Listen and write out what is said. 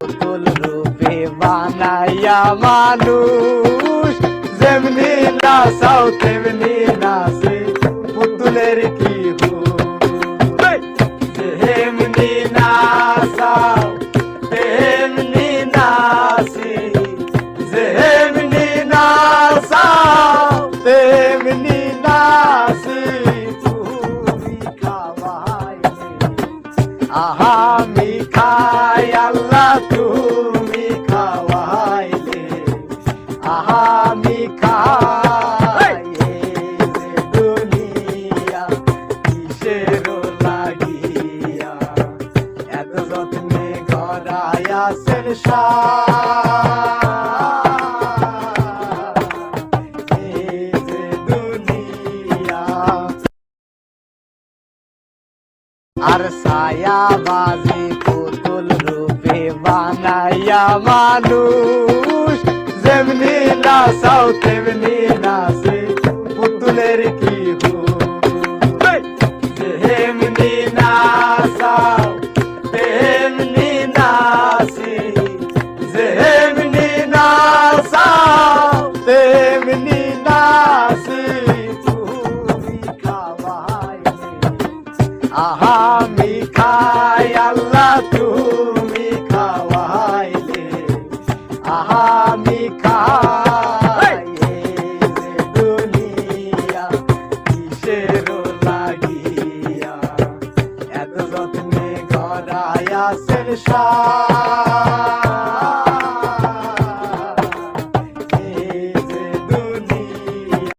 পুতুল রূপে বানাইয়া মানুষ যেমনি নাচাও তেমনি নাচে পুতুলের কি হুশ। তেমনি নাচাও তেমনি নাচি যেমনি নাচাও তেমনি নাচি আমি খাই আল্লাহ তুমি খাওয়াইলে। আমি খাই দুনিয়া কিসের লাগিয়া? এত যত্নে গড়াইয়া সেন এই আর ছায়াবাজি পুতুল রূপে বানাইয়া মানুষ। যেমনি নাচাও, তেমনি নাচে পুতুলের কি। যেমনি নাচাও, তেমনি নাচি। যেমনি নাচাও, তেমনি নাচি। আহা আমি খাই আল্লাহ, তুমি খাওয়াইলে আহা আমি খাই দুনিয়া কিসের লাগিয়া? এত যত্নে গড়াইয়া সেন